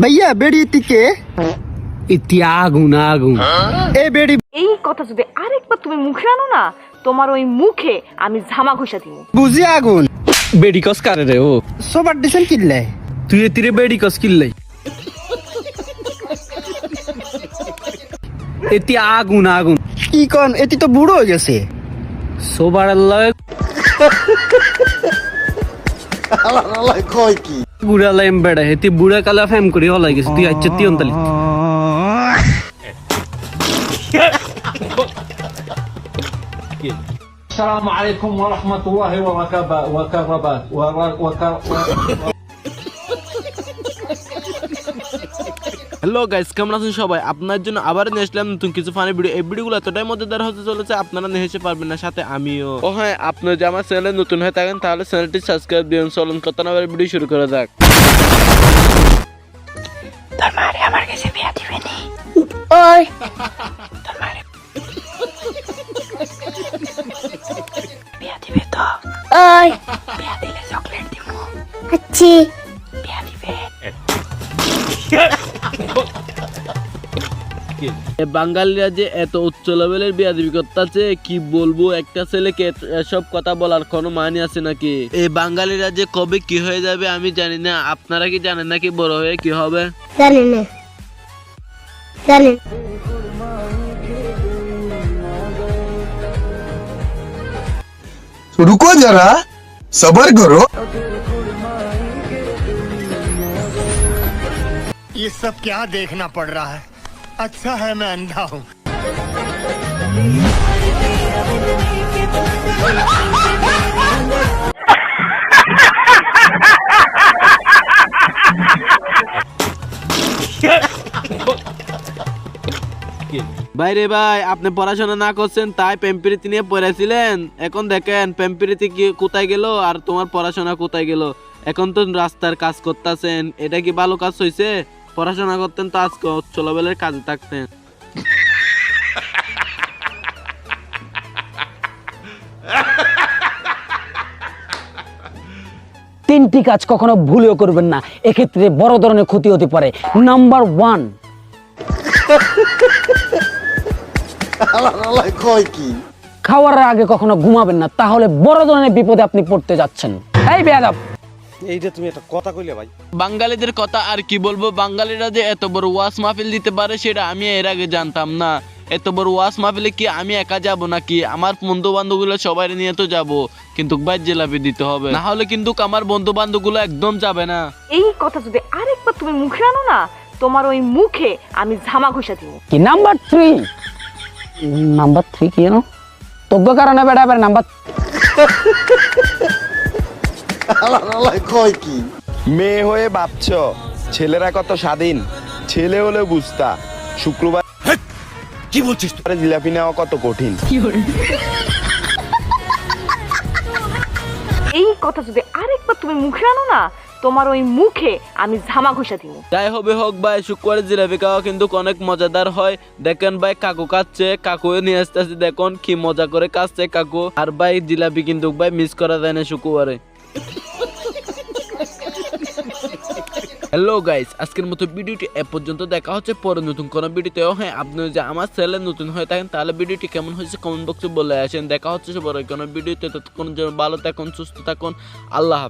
ভাইয়া বেড়ি তিকে ইতি আগুন আগুন এ বেড়ি এই কথা যদি আরেকবার তুমি মুখে আনো না তোমার ওই মুখে আমি ঝামা ঘষা দিব। বুঝি আগুন। বেডি কস কারে রে ও? সবার ডিসেন কিনলে তুই এতিরে বেডি কস কিল্লাই এতি আগুন আগুন। কি কন এটি তো বুড়ো হয়ে গেছে। সোবার আল্লাহ। বুড়া লাইম বেড়া হেতি বুড়া কালা ফেম করি হলাই গেছে তুই আচ্ছা তুই অন্তালি السلام عليكم ورحمة الله وبركاته হ্যালো গাইস কেমন আছেন সবাই? আপনার জন্য আবার নিয়ে আসলাম নতুন কিছু ফানি ভিডিও এই ভিডিওগুলো এতটাই মজাদার হতে চলেছে আপনারা নিয়ে এসে পারবেন না সাথে আমিও। ও হ্যাঁ আপনি যদি আমার চ্যানেলে নতুন হয়ে থাকেন তাহলে চ্যানেলটি সাবস্ক্রাইব দিন। চলুন কত না ভিডিও শুরু করা যাক। ওই ওই আচ্ছি। এ বাঙালিরা যে এত উচ্চ লেভেলের বিয়াদবি করতেছে কি বলবো একটা ছেলেকে এত- এসব কথা বলার কোনো মানে আছে নাকি এই বাঙালিরা যে কবে কি হয়ে যাবে আমি জানি না আপনারা কি জানেন নাকি বড় হয়ে কি হবে জানি না জানি रुको जरा सबर करो ये सब क्या देखना पड़ रहा है अच्छा है मैं अंधा हूँ বাইরে ভাই আপনি পড়াশোনা না করছেন তাই পেম্পিরিতি নিয়ে পড়েছিলেন এখন দেখেন পেম্পিরিতি কি কোথায় গেল আর তোমার পড়াশোনা কোথায় গেল এখন তো রাস্তার কাজ করতেছেন এটা কি ভালো কাজ হয়েছে পড়াশোনা করতেন তো আজকে চলাবেলের কাজে থাকতেন। তিনটি কাজ কখনো ভুলেও করবেন না। এক্ষেত্রে বড় ধরনের ক্ষতি হতে পারে। নাম্বার ওয়ান খাওয়ার আগে কখনো ঘুমাবেন না তাহলে বড় ধরনের বিপদে আপনি পড়তে যাচ্ছেন। এই বেয়াদব! বাঙালিদের কথা আর কি বলব? বাঙালিরা যে এত বড় ওয়াস মাহফিল দিতে পারে সেটা আমি এর আগে জানতাম না। এত বড় ওয়াস মাহফিলে কি আমি একা যাব নাকি? আমার বন্ধু বান্ধবগুলো সবাই নিয়ে তো যাব। কিন্তু ভাই জেলাপি দিতে হবে। না হলে কিন্তু আমার বন্ধু বান্ধবগুলো একদম যাবে না। এই কথা যদি আরেকবার তুমি মুখে আনো না তোমার ওই মুখে আমি ঝামা ঘষা দিব। কি নাম্বার থ্রি? নাম্বার থ্রি কি জানো? তোগ্য কারণে বেড়া মেয়ে হয়ে ভাবছ ছেলেরা কত স্বাধীন? ছেলে হলে বুঝতা। শুক্রবার কি বলছিস জিলাপি নেওয়া কত কঠিন। এই কথা যদি আরেকবার তুমি মুখে আনো না তোমার ওই মুখে আমি ঝামা ঘষা দিব। যাই হবে হোক ভাই শুক্রবারের জিলাপি খাওয়া কিন্তু অনেক মজাদার হয়। দেখেন ভাই কাকু কাচ্ছে কাকু নিয়ে আসতেছে দেখুন কি মজা করে কাচ্ছে কাকু। আর ভাই জিলাপি কিন্তু ভাই মিস করা যায় না শুক্রবারে। হ্যালো গাইস আজকের মতো ভিডিওটি এ পর্যন্ত দেখা হচ্ছে। পরে নতুন কোনো ভিডিওতেও হ্যাঁ আপনি যদি আমার ছেলে নতুন হয়ে থাকেন, তাহলে ভিডিওটি কেমন হয়েছে কমেন্ট বক্সে বলে আসেন। দেখা হচ্ছে সবার কোনো ভিডিওতে। ততক্ষণ জন্য ভালো থাকুন, সুস্থ থাকুন। আল্লাহ।